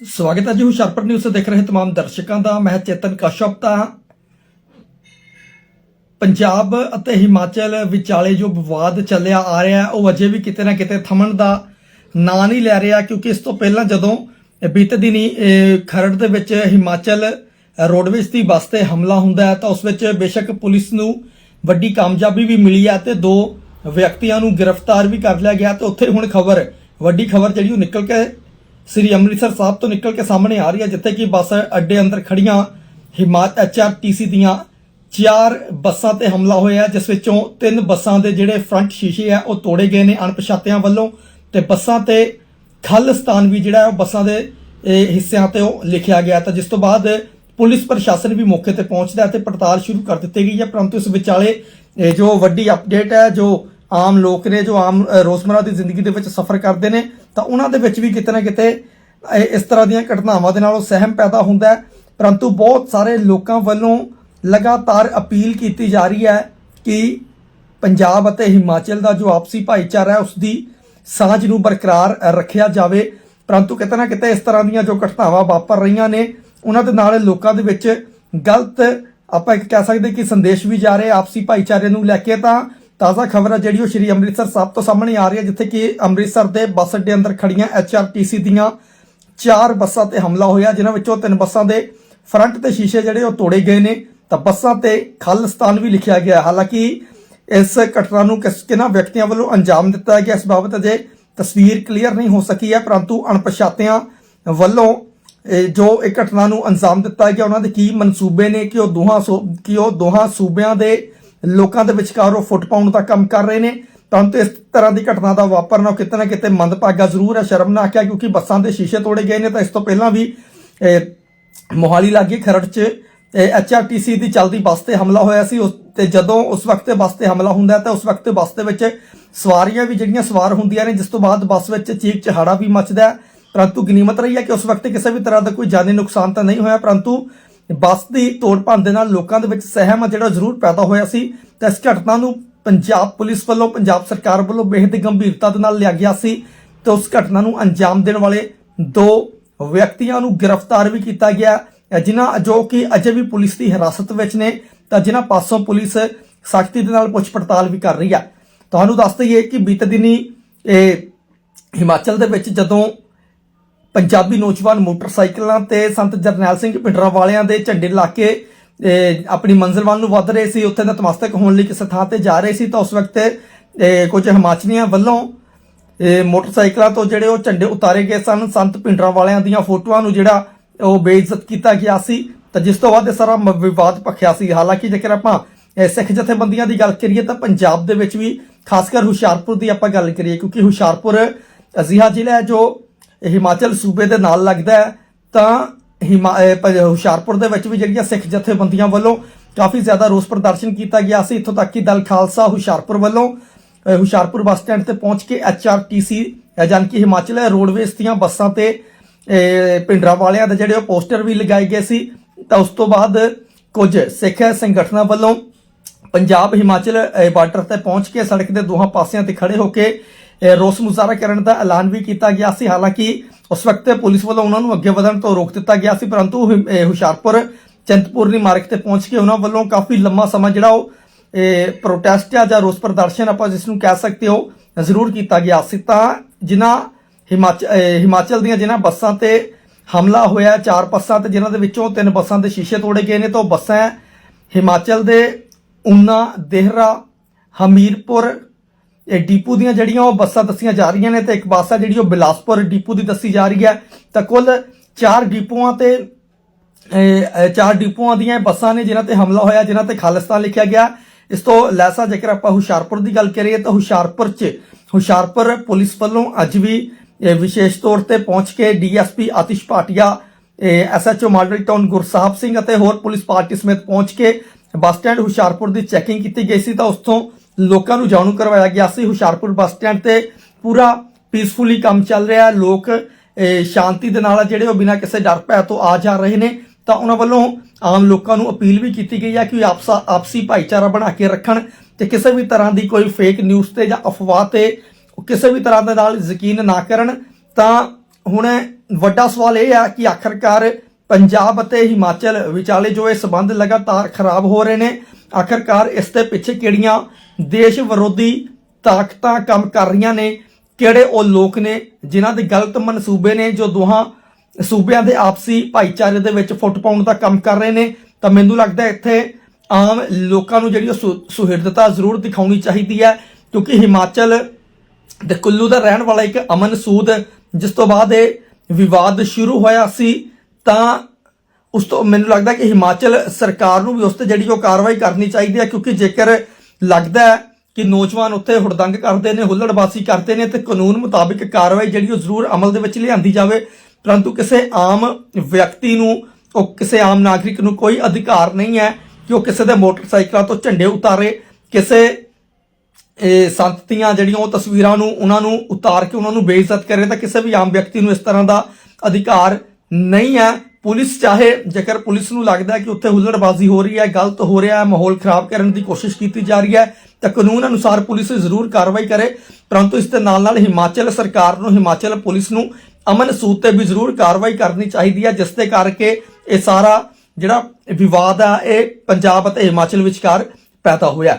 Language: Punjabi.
ਸਵਾਗਤ ਹੈ ਜੀ ਹੁਸ਼ਿਆਰਪੁਰ ਨਿਊਜ਼ ਤੇ ਦੇਖ ਰਹੇ तमाम ਦਰਸ਼ਕਾਂ ਦਾ ਮੈਂ ਚੇਤਨ ਕਸ਼ਪ ਤਾਂ ਪੰਜਾਬ ਅਤੇ ਹਿਮਾਚਲ ਵਿਚਾਲੇ ਜੋ ਵਿਵਾਦ ਚੱਲਿਆ ਆ ਰਿਹਾ ਹੈ, ਉਹ ਅਜੇ ਵੀ ਕਿਤੇ ਨਾ ਕਿਤੇ ਥਮਣ ਦਾ ਨਾਂ ਨਹੀਂ ਲੈ ਰਿਹਾ ਕਿਉਂਕਿ ਇਸ ਤੋਂ ਪਹਿਲਾਂ ਜਦੋਂ ਬੀਤੇ ਦਿਨੀ ਇਹ ਖਰੜ ਦੇ ਵਿੱਚ ਹਿਮਾਚਲ ਰੋਡਵੇਜ਼ ਦੀ ਬੱਸ ਤੇ ਹਮਲਾ ਹੁੰਦਾ ਹੈ ਤਾਂ ਉਸ ਵਿੱਚ ਬੇਸ਼ੱਕ ਪੁਲਿਸ ਨੂੰ ਵੱਡੀ ਕਾਮਯਾਬੀ ਵੀ ਮਿਲੀ ਹੈ ਤੇ ਦੋ ਵਿਅਕਤੀਆਂ ਨੂੰ ਗ੍ਰਿਫਤਾਰ ਵੀ ਕਰ ਲਿਆ ਗਿਆ ਤੇ ਉੱਥੇ ਹੁਣ ਖਬਰ ਵੱਡੀ ਖਬਰ ਜਿਹੜੀ ਉਹ ਨਿਕਲ ਕੇ ਸ੍ਰੀ ਅੰਮ੍ਰਿਤਸਰ ਸਾਹਿਬ ਤੋਂ ਨਿਕਲ ਕੇ ਸਾਹਮਣੇ ਆ ਰਹੀ ਹੈ, ਜਿੱਥੇ ਕਿ ਬੱਸ ਅੱਡੇ ਅੰਦਰ ਖੜੀਆਂ ਹਿਮਾਚਲ ਐਚਆਰਟੀਸੀ ਦੀਆਂ ਚਾਰ ਬੱਸਾਂ ਤੇ ਹਮਲਾ ਹੋਇਆ ਜਿਸ ਵਿੱਚੋਂ ਤਿੰਨ ਬੱਸਾਂ ਦੇ ਜਿਹੜੇ ਫਰੰਟ ਸ਼ੀਸ਼ੇ ਆ, ਉਹ ਤੋੜੇ ਗਏ ਨੇ ਅਣਪਛਾਤਿਆਂ ਵੱਲੋਂ ਤੇ ਬੱਸਾਂ ਤੇ ਖਾਲਿਸਤਾਨ ਵੀ ਜਿਹੜਾ ਉਹ ਬੱਸਾਂ ਦੇ ਹਿੱਸਿਆਂ ਤੇ ਉਹ ਲਿਖਿਆ ਗਿਆ ਤਾਂ ਜਿਸ ਤੋਂ ਬਾਅਦ ਪੁਲਿਸ ਪ੍ਰਸ਼ਾਸਨ ਵੀ ਮੌਕੇ ਤੇ ਪਹੁੰਚਦਾ ਹੈ ਤੇ ਪੜਤਾਲ ਸ਼ੁਰੂ ਕਰ ਦਿੱਤੀ ਗਈ ਹੈ, ਪਰੰਤੂ ਇਸ ਵਿਚਾਲੇ, ਇਹ ਜੋ ਵੱਡੀ ਅਪਡੇਟ ਹੈ, ਜੋ ਆਮ ਲੋਕ ਨੇ ਜੋ ਆਮ ਅ, ਦੀ ਜ਼ਿੰਦਗੀ ਦੇ ਵਿੱਚ ਸਫ਼ਰ ਕਰਦੇ ਨੇ ਤਾਂ ਉਹਨਾਂ ਦੇ ਵਿੱਚ ਵੀ ਕਿਤੇ ਨਾ ਕਿਤੇ ਇਸ ਤਰ੍ਹਾਂ ਦੀਆਂ ਘਟਨਾਵਾਂ ਦੇ ਨਾਲੋਂ ਸਹਿਮ ਪੈਦਾ ਹੁੰਦਾ ਹੈ। ਪਰੰਤੂ ਬਹੁਤ ਸਾਰੇ ਲੋਕਾਂ ਵੱਲੋਂ ਲਗਾਤਾਰ ਅਪੀਲ ਕੀਤੀ ਜਾ ਰਹੀ ਹੈ ਕਿ ਪੰਜਾਬ ਅਤੇ ਹਿਮਾਚਲ ਦਾ ਜੋ ਆਪਸੀ ਭਾਈਚਾਰਾ ਹੈ ਉਸ ਦੀ ਸਾਂਝ ਨੂੰ ਬਰਕਰਾਰ ਰੱਖਿਆ ਜਾਵੇ। ਪਰੰਤੂ ਕਿਤੇ ਨਾ ਕਿਤੇ ਇਸ ਤਰ੍ਹਾਂ ਦੀਆਂ ਜੋ ਘਟਨਾਵਾਂ ਵਾਪਰ ਰਹੀਆਂ ਨੇ ਉਹਨਾਂ ਦੇ ਨਾਲ ਲੋਕਾਂ ਦੇ ਵਿੱਚ ਗਲਤ ਆਪਾਂ ਇੱਕ ਕਹਿ ਸਕਦੇ ਕਿ ਸੰਦੇਸ਼ ਵੀ ਜਾ ਰਹੇ ਆਪਸੀ ਭਾਈਚਾਰੇ ਨੂੰ ਲੈ ਕੇ ਤਾਂ ਤਾਜ਼ਾ ਖਬਰ ਹੈ ਜਿਹੜੀ ਉਹ ਸ਼੍ਰੀ ਅੰਮ੍ਰਿਤਸਰ ਸਾਹਿਬ ਤੋਂ ਸਾਹਮਣੇ ਆ ਰਹੀ ਹੈ ਜਿੱਥੇ ਕਿ ਅੰਮ੍ਰਿਤਸਰ ਦੇ ਬੱਸ ਅੱਡੇ ਅੰਦਰ ਖੜੀਆਂ ਐਚਆਰਟੀਸੀ ਦੀਆਂ ਚਾਰ ਬੱਸਾਂ ਤੇ ਹਮਲਾ ਹੋਇਆ, ਜਿਨ੍ਹਾਂ ਵਿੱਚੋਂ ਤਿੰਨ ਬੱਸਾਂ ਦੇ ਫਰੰਟ ਤੇ ਸ਼ੀਸ਼ੇ ਜਿਹੜੇ ਉਹ ਤੋੜੇ ਗਏ ਨੇ। ਤਾਂ ਬੱਸਾਂ ਤੇ ਖਾਲਿਸਤਾਨ ਵੀ ਲਿਖਿਆ ਗਿਆ। ਹਾਲਾਂਕਿ ਇਸ ਘਟਨਾ ਨੂੰ ਕਿਸ ਕਿਹਨਾਂ ਵਿਅਕਤੀਆਂ ਵੱਲੋਂ ਅੰਜਾਮ ਦਿੱਤਾ ਗਿਆ, ਇਸ ਬਾਬਤ ਅਜੇ ਤਸਵੀਰ ਕਲੀਅਰ ਨਹੀਂ ਹੋ ਸਕੀ ਹੈ, ਪਰੰਤੂ ਅਣਪਛਾਤਿਆਂ ਵੱਲੋਂ, ਇਹ ਜੋ ਇਹ ਘਟਨਾ ਨੂੰ ਅੰਜਾਮ ਦਿੱਤਾ ਗਿਆ, ਉਹਨਾਂ ਦੇ ਕੀ ਮਨਸੂਬੇ ਨੇ, ਕਿ ਉਹ ਦੋਹਾਂ ਸੂ- ਕਿ ਉਹ ਦੋਹਾਂ ਸੂਬਿਆਂ ਦੇ ਲੋਕਾਂ ਦੇ ਵਿਚਕਾਰ ਉਹ ਫੁੱਟ ਪਾਉਣ ਦਾ ਕੰਮ ਕਰ ਰਹੇ ਨੇ। ਪਰੰਤੂ ਇਸ ਤਰ੍ਹਾਂ ਦੀ ਘਟਨਾ ਦਾ ਵਾਪਰਨਾ ਕਿਤੇ ਨਾ ਕਿਤੇ ਮੰਦਭਾਗਾ ਜ਼ਰੂਰ ਹੈ ਸ਼ਰਮਨਾਕ ਹੈ ਕਿਉਂਕਿ ਬੱਸਾਂ ਦੇ ਸ਼ੀਸ਼ੇ ਤੋੜੇ ਗਏ ਨੇ। ਤਾਂ ਇਸ ਤੋਂ ਪਹਿਲਾਂ ਵੀ ਮੋਹਾਲੀ ਲਾਗੇ ਖਰੜ 'ਚ ਐਚਆਰਟੀਸੀ ਦੀ ਚੱਲਦੀ ਬੱਸ ਤੇ ਹਮਲਾ ਹੋਇਆ ਸੀ। ਉਸ ਤੇ ਜਦੋਂ ਉਸ ਵਕਤ ਬੱਸ ਤੇ ਹਮਲਾ ਹੁੰਦਾ ਤਾਂ ਉਸ ਵਕਤ ਬੱਸ ਦੇ ਵਿੱਚ ਸਵਾਰੀਆਂ ਵੀ ਜਿਹੜੀਆਂ ਸਵਾਰ ਹੁੰਦੀਆਂ ਨੇ, ਜਿਸ ਤੋਂ ਬਾਅਦ ਬੱਸ ਵਿੱਚ ਚੀਕ ਚਹਾੜਾ ਵੀ ਮਚਦਾ ਪਰੰਤੂ ਗਨੀਮਤ ਰਹੀ ਹੈ ਕਿ ਉਸ ਵਕਤ ਕਿਸੇ ਵੀ ਤਰ੍ਹਾਂ ਦਾ ਕੋਈ ਜਾਨੀ ਨੁਕਸਾਨ ਤਾਂ ਨਹੀਂ ਹੋਇਆ, ਪਰੰਤੂ ਬੱਸ ਦੀ ਤੋੜ ਭੰਨ ਦੇ ਨਾਲ ਲੋਕਾਂ ਦੇ ਵਿੱਚ ਸਹਿਮ ਆ ਜਿਹੜਾ ਜ਼ਰੂਰ ਪੈਦਾ ਹੋਇਆ ਸੀ, ਤਾਂ ਇਸ ਘਟਨਾ ਨੂੰ ਪੰਜਾਬ ਪੁਲਿਸ ਵੱਲੋਂ, ਪੰਜਾਬ ਸਰਕਾਰ ਵੱਲੋਂ ਬੇਹੱਦ ਗੰਭੀਰਤਾ ਦੇ ਨਾਲ ਲਿਆ ਗਿਆ ਸੀ, ਤੇ ਉਸ ਘਟਨਾ ਨੂੰ ਅੰਜਾਮ ਦੇਣ ਵਾਲੇ ਦੋ ਵਿਅਕਤੀਆਂ ਨੂੰ ਗ੍ਰਿਫਤਾਰ ਵੀ ਕੀਤਾ ਗਿਆ ਜਿਨ੍ਹਾਂ ਜੋ ਕਿ ਅਜੇ ਵੀ ਪੁਲਿਸ ਦੀ ਹਿਰਾਸਤ ਵਿੱਚ ਨੇ, ਤਾਂ ਜਿਨ੍ਹਾਂ ਪਾਸੋਂ ਪੁਲਿਸ ਸਖਤੀ ਦੇ ਨਾਲ ਪੁੱਛ ਪੜਤਾਲ ਵੀ ਕਰ ਰਹੀ ਹੈ। ਤੁਹਾਨੂੰ ਦੱਸ ਦਈਏ ਕਿ ਬੀਤੇ ਦਿਨੀ, ਇਹ ਹਿਮਾਚਲ ਦੇ ਵਿੱਚ ਜਦੋਂ ਪੰਜਾਬੀ ਨੌਜਵਾਨ ਮੋਟਰਸਾਈਕਲਾਂ ਤੇ ਸੰਤ ਜਰਨੈਲ ਸਿੰਘ ਪਿੰਡਰਾ ਵਾਲਿਆਂ ਦੇ ਝੰਡੇ ਲਾ ਕੇ ਆਪਣੀ ਮੰਜ਼ਿਲ ਵੱਲ ਨੂੰ ਵੱਧ ਰਹੇ ਸੀ, ਉੱਥੇ ਨਤਮਸਤਕ ਹੋਣ ਲਈ ਕਿਸੇ ਥਾਂ ਤੇ ਜਾ ਰਹੇ ਸੀ ਤਾਂ ਉਸ ਵਕਤ ਕੁਝ ਹਿਮਾਚਲੀਆਂ ਵੱਲੋਂ ਮੋਟਰਸਾਈਕਲਾਂ ਤੋਂ ਜਿਹੜੇ ਉਹ ਝੰਡੇ ਉਤਾਰੇ ਗਏ ਸਨ। ਸੰਤ ਪਿੰਡਰਾ ਵਾਲਿਆਂ ਦੀਆਂ ਫੋਟੋਆਂ ਨੂੰ ਜਿਹੜਾ ਉਹ ਬੇਇੱਜ਼ਤ ਕੀਤਾ ਗਿਆ ਸੀ। ਤਾਂ ਜਿਸ ਤੋਂ ਬਾਅਦ ਇਹ ਸਾਰਾ ਵਿਵਾਦ ਭਖਿਆ ਸੀ। ਹਾਲਾਂਕਿ ਜੇਕਰ ਆਪਾਂ ਸਿੱਖ ਜਥੇਬੰਦੀਆਂ ਦੀ ਗੱਲ ਕਰੀਏ ਤਾਂ ਪੰਜਾਬ ਦੇ ਵਿੱਚ ਵੀ ਖਾਸ ਕਰ ਹੁਸ਼ਿਆਰਪੁਰ ਦੀ ਆਪਾਂ ਗੱਲ ਕਰੀਏ, ਕਿਉਂਕਿ ਹੁਸ਼ਿਆਰਪੁਰ ਅਜਿਹਾ ਜ਼ਿਲ੍ਹਾ ਹੈ ਜੋ ਹਿਮਾਚਲ ਸੂਬੇ ਦੇ ਨਾਲ ਲੱਗਦਾ ਹੈ, ਤਾਂ ਹਿਮਾ ਹੁਸ਼ਿਆਰਪੁਰ ਦੇ ਵਿੱਚ ਵੀ ਜਿਹੜੀਆਂ ਸਿੱਖ ਜਥੇਬੰਦੀਆਂ ਵੱਲੋਂ ਕਾਫੀ ਜ਼ਿਆਦਾ ਰੋਸ ਪ੍ਰਦਰਸ਼ਨ ਕੀਤਾ ਗਿਆ ਸੀ। ਇੱਥੋਂ ਤੱਕ ਕਿ ਦਲ ਖਾਲਸਾ ਹੁਸ਼ਿਆਰਪੁਰ ਵੱਲੋਂ ਹੁਸ਼ਿਆਰਪੁਰ ਬੱਸ ਸਟੈਂਡ ਤੇ ਪਹੁੰਚ ਕੇ ਐਚਆਰਟੀਸੀ ਜਾਨ ਕਿ ਹਿਮਾਚਲ ਰੋਡਵੇਜ਼ ਦੀਆਂ ਬੱਸਾਂ ਤੇ ਅਹ ਪਿੰਡਰਾ ਵਾਲਿਆਂ ਦੇ ਜਿਹੜੇ ਉਹ ਪੋਸਟਰ ਵੀ ਲਗਾਏ ਗਏ ਸੀ। ਤਾਂ ਉਸ ਤੋਂ ਬਾਅਦ ਕੁਝ ਸਿੱਖ ਸੰਗਠਨਾਂ ਵੱਲੋਂ ਪੰਜਾਬ ਹਿਮਾਚਲ ਬਾਰਡਰ ਤੇ ਪਹੁੰਚ ਕੇ ਸੜਕ ਦੇ ਦੋਹਾਂ ਪਾਸਿਆਂ ਤੇ ਖੜੇ ਹੋ ਕੇ ਰੋਸ ਮੁਜ਼ਾਹਰਾ ਕਰਨ ਦਾ ਐਲਾਨ ਵੀ ਕੀਤਾ ਗਿਆ ਸੀ। ਹਾਲਾਂਕਿ ਉਸ ਵਕਤ ਪੁਲਿਸ ਵੱਲੋਂ ਉਹਨਾਂ ਨੂੰ ਅੱਗੇ ਵਧਣ ਤੋਂ ਰੋਕ ਦਿੱਤਾ ਗਿਆ ਸੀ, ਪਰੰਤੂ ਹਿਮ- ਹੁਸ਼ਿਆਰਪੁਰ ਚੰਤਪੁਰਨੀ ਮਾਰਗ ਤੇ ਪਹੁੰਚ ਕੇ ਉਹਨਾਂ ਵੱਲੋਂ ਕਾਫੀ ਲੰਮਾ ਸਮਾਂ ਜਿਹੜਾ ਉਹ ਪ੍ਰੋਟੈਸਟ ਆ ਜਾਂ ਰੋਸ ਪ੍ਰਦਰਸ਼ਨ ਆਪਾਂ ਜਿਸ ਨੂੰ ਕਹਿ ਸਕਦੇ ਹੋ, ਜ਼ਰੂਰ ਕੀਤਾ ਗਿਆ ਸੀ। ਤਾਂ ਜਿਨ੍ਹਾਂ ਹਿਮਾਚਲ ਹਿਮਾਚਲ ਦੀਆਂ ਜਿਨ੍ਹਾਂ ਬੱਸਾਂ ਤੇ ਹਮਲਾ ਹੋਇਆ, ਚਾਰ ਬੱਸਾਂ ਤੇ ਜਿਨ੍ਹਾਂ ਦੇ ਵਿੱਚੋਂ ਤਿੰਨ ਬੱਸਾਂ ਦੇ ਸ਼ੀਸ਼ੇ ਤੋੜੇ ਗਏ ਨੇ, ਤਾਂ ਉਹ ਬੱਸਾਂ ਹਿਮਾਚਲ ਦੇ ਉਨਾ, ਦੇਹਰਾ, ਹਮੀਰਪੁਰ ਇਹ ਡੀਪੂ ਦੀਆਂ ਜਿਹੜੀਆਂ ਉਹ ਬੱਸਾਂ ਦੱਸੀਆਂ ਜਾ ਰਹੀਆਂ ਨੇ ਤੇ ਇੱਕ ਬੱਸ ਹੈ ਜਿਹੜੀ ਉਹ ਬਿਲਾਸਪੁਰ ਡੀਪੂ ਦੀ ਦੱਸੀ ਜਾ ਰਹੀ ਹੈ। ਤਾਂ ਕੁੱਲ ਚਾਰ ਡੀਪੂਆਂ ਤੇ ਚਾਰ ਡੀਪੂਆਂ ਦੀਆਂ ਬੱਸਾਂ ਨੇ ਜਿਨ੍ਹਾਂ ਤੇ ਹਮਲਾ ਹੋਇਆ, ਜਿਨ੍ਹਾਂ ਤੇ ਖਾਲਿਸਤਾਨ ਲਿਖਿਆ ਗਿਆ। ਇਸ ਤੋਂ ਲੈਸਾ ਜੇਕਰ ਆਪਾਂ ਹੁਸ਼ਿਆਰਪੁਰ ਦੀ ਗੱਲ ਕਰੀਏ ਤਾਂ ਹੁਸ਼ਿਆਰਪੁਰ 'ਚ, ਹੁਸ਼ਿਆਰਪੁਰ ਪੁਲਿਸ ਵੱਲੋਂ ਅੱਜ ਵੀ ਵਿਸ਼ੇਸ਼ ਤੌਰ ਤੇ ਪਹੁੰਚ ਕੇ DSP Atish Bhatia SHO model town Gursahib Singh ਅਤੇ ਹੋਰ ਪੁਲਿਸ ਪਾਰਟੀ ਸਮੇਤ ਪਹੁੰਚ ਕੇ ਬੱਸ ਸਟੈਂਡ ਹੁਸ਼ਿਆਰਪੁਰ ਦੀ ਚੈਕਿੰਗ ਕੀਤੀ ਗਈ ਸੀ। ਤਾਂ ਉਸ ਤੋਂ ਲੋਕਾਂ ਨੂੰ ਜਾਣੂ ਕਰਵਾਇਆ ਗਿਆ ਸੀ। ਹੁਸ਼ਿਆਰਪੁਰ ਬੱਸ ਸਟੈਂਡ ਤੇ ਪੂਰਾ ਪੀਸਫੁਲੀ ਕੰਮ ਚੱਲ ਰਿਹਾ ਲੋਕ ਸ਼ਾਂਤੀ ਦੇ ਨਾਲ ਜਿਹੜੇ ਉਹ ਬਿਨਾਂ ਕਿਸੇ ਡਰ ਭੈ ਤੋਂ ਆ ਜਾ ਰਹੇ ਨੇ। ਤਾਂ ਉਹਨਾਂ ਵੱਲੋਂ ਆਮ ਲੋਕਾਂ ਨੂੰ ਅਪੀਲ ਵੀ ਕੀਤੀ ਗਈ ਹੈ ਕਿ ਆਪਸਾ, ਆਪਸੀ ਭਾਈਚਾਰਾ ਬਣਾ ਕੇ ਰੱਖਣ ਤੇ ਕਿਸੇ ਵੀ ਤਰ੍ਹਾਂ ਦੀ ਕੋਈ ਫੇਕ ਨਿਊਜ਼ ਤੇ ਜਾਂ ਅਫਵਾਹ ਤੇ ਕਿਸੇ ਵੀ ਤਰ੍ਹਾਂ ਦੇ ਨਾਲ ਯਕੀਨ ਨਾ ਕਰਨ। ਤਾਂ ਹੁਣ ਵੱਡਾ ਸਵਾਲ ਇਹ ਹੈ ਕਿ ਆਖਰਕਾਰ ਪੰਜਾਬ ਅਤੇ ਹਿਮਾਚਲ ਵਿਚਾਲੇ ਜੋ ਇਹ ਸਬੰਧ ਲਗਾਤਾਰ ਖਰਾਬ ਹੋ ਰਹੇ ਨੇ, ਆਖਰਕਾਰ ਇਸ ਦੇ ਪਿੱਛੇ ਕਿਹੜੀਆਂ ਦੇਸ਼ ਵਿਰੋਧੀ ਤਾਕਤਾਂ ਕੰਮ ਕਰ ਰਹੀਆਂ ਨੇ, ਕਿਹੜੇ ਉਹ ਲੋਕ ਨੇ ਜਿਨ੍ਹਾਂ ਦੇ ਗਲਤ ਮਨਸੂਬੇ ਨੇ ਜੋ ਦੋਹਾਂ ਸੂਬਿਆਂ ਦੇ ਆਪਸੀ ਭਾਈਚਾਰੇ ਦੇ ਵਿੱਚ ਫੁੱਟ ਪਾਉਣ ਦਾ ਕੰਮ ਕਰ ਰਹੇ ਨੇ, ਤਾਂ ਮੈਨੂੰ ਲੱਗਦਾ ਇੱਥੇ ਆਮ ਲੋਕਾਂ ਨੂੰ ਜਿਹੜੀ ਉਹ ਸੁਹਿਰਦਤਾ ਜ਼ਰੂਰ ਦਿਖਾਉਣੀ ਚਾਹੀਦੀ ਹੈ, ਕਿਉਂਕਿ ਹਿਮਾਚਲ ਤੇ ਕੁੱਲੂ ਦਾ ਰਹਿਣ ਵਾਲਾ ਇੱਕ ਅਮਨ ਸੂਦ, ਜਿਸ ਤੋਂ ਬਾਅਦ ਇਹ ਵਿਵਾਦ ਸ਼ੁਰੂ ਹੋਇਆ ਸੀ। ਤਾਂ ਉਸ ਤੋਂ ਮੈਨੂੰ ਲੱਗਦਾ ਕਿ ਹਿਮਾਚਲ ਸਰਕਾਰ ਨੂੰ ਵੀ ਉਸ ਤੇ ਜਿਹੜੀ ਉਹ ਕਾਰਵਾਈ ਕਰਨੀ ਚਾਹੀਦੀ ਹੈ, ਕਿਉਂਕਿ ਜੇਕਰ ਲੱਗਦਾ ਹੈ ਕਿ ਨੌਜਵਾਨ ਉੱਥੇ ਹੁੜਦੰਗ ਕਰਦੇ ਨੇ, ਹੁੱਲੜਬਾਜ਼ੀ ਕਰਦੇ ਨੇ, ਤੇ ਕਾਨੂੰਨ ਮੁਤਾਬਿਕ ਕਾਰਵਾਈ ਜਿਹੜੀ ਉਹ ਜ਼ਰੂਰ ਅਮਲ ਦੇ ਵਿੱਚ ਲਿਆਂਦੀ ਜਾਵੇ, ਪਰੰਤੂ ਕਿਸੇ ਆਮ ਵਿਅਕਤੀ ਨੂੰ, ਉਹ ਕਿਸੇ ਆਮ ਨਾਗਰਿਕ ਨੂੰ ਕੋਈ ਅਧਿਕਾਰ ਨਹੀਂ ਹੈ ਕਿ ਉਹ ਕਿਸੇ ਦੇ ਮੋਟਰਸਾਈਕਲਾਂ ਤੋਂ ਝੰਡੇ ਉਤਾਰੇ, ਕਿਸੇ, ਇਹ ਸੰਤਤੀਆਂ ਜਿਹੜੀਆਂ ਉਹ ਤਸਵੀਰਾਂ ਨੂੰ, ਉਹਨਾਂ ਨੂੰ ਉਤਾਰ ਕੇ ਉਹਨਾਂ ਨੂੰ ਬੇਇੱਜ਼ਤ ਕਰੇ, ਤਾਂ ਕਿਸੇ ਵੀ ਆਮ ਵਿਅਕਤੀ ਨੂੰ ਇਸ ਤਰ੍ਹਾਂ ਦਾ ਅਧਿਕਾਰ ਨਹੀਂ ਹੈ। ਪੁਲਿਸ ਚਾਹੇ, ਜੇਕਰ ਪੁਲਿਸ ਨੂੰ ਲੱਗਦਾ ਕਿ ਉੱਥੇ ਹੁੱਲੜਬਾਜ਼ੀ ਹੋ ਰਹੀ ਹੈ, ਗਲਤ ਹੋ ਰਿਹਾ ਹੈ, ਮਾਹੌਲ ਖਰਾਬ ਕਰਨ ਦੀ ਕੋਸ਼ਿਸ਼ ਕੀਤੀ ਜਾ ਰਹੀ ਹੈ, ਤਾਂ ਕਾਨੂੰਨ ਅਨੁਸਾਰ ਪੁਲਿਸ ਜ਼ਰੂਰ ਕਾਰਵਾਈ ਕਰੇ। ਪਰੰਤੂ ਇਸ ਦੇ ਨਾਲ ਨਾਲ ਹਿਮਾਚਲ ਸਰਕਾਰ ਨੂੰ, ਹਿਮਾਚਲ ਪੁਲਿਸ ਨੂੰ ਅਮਨ ਸੂਤ ਤੇ ਵੀ ਜ਼ਰੂਰ ਕਾਰਵਾਈ ਕਰਨੀ ਚਾਹੀਦੀ ਹੈ, ਜਿਸ ਦੇ ਕਰਕੇ ਇਹ ਸਾਰਾ ਜਿਹੜਾ ਵਿਵਾਦ ਆ ਇਹ ਪੰਜਾਬ ਅਤੇ ਹਿਮਾਚਲ ਵਿਚਕਾਰ ਪੈਦਾ ਹੋਇਆ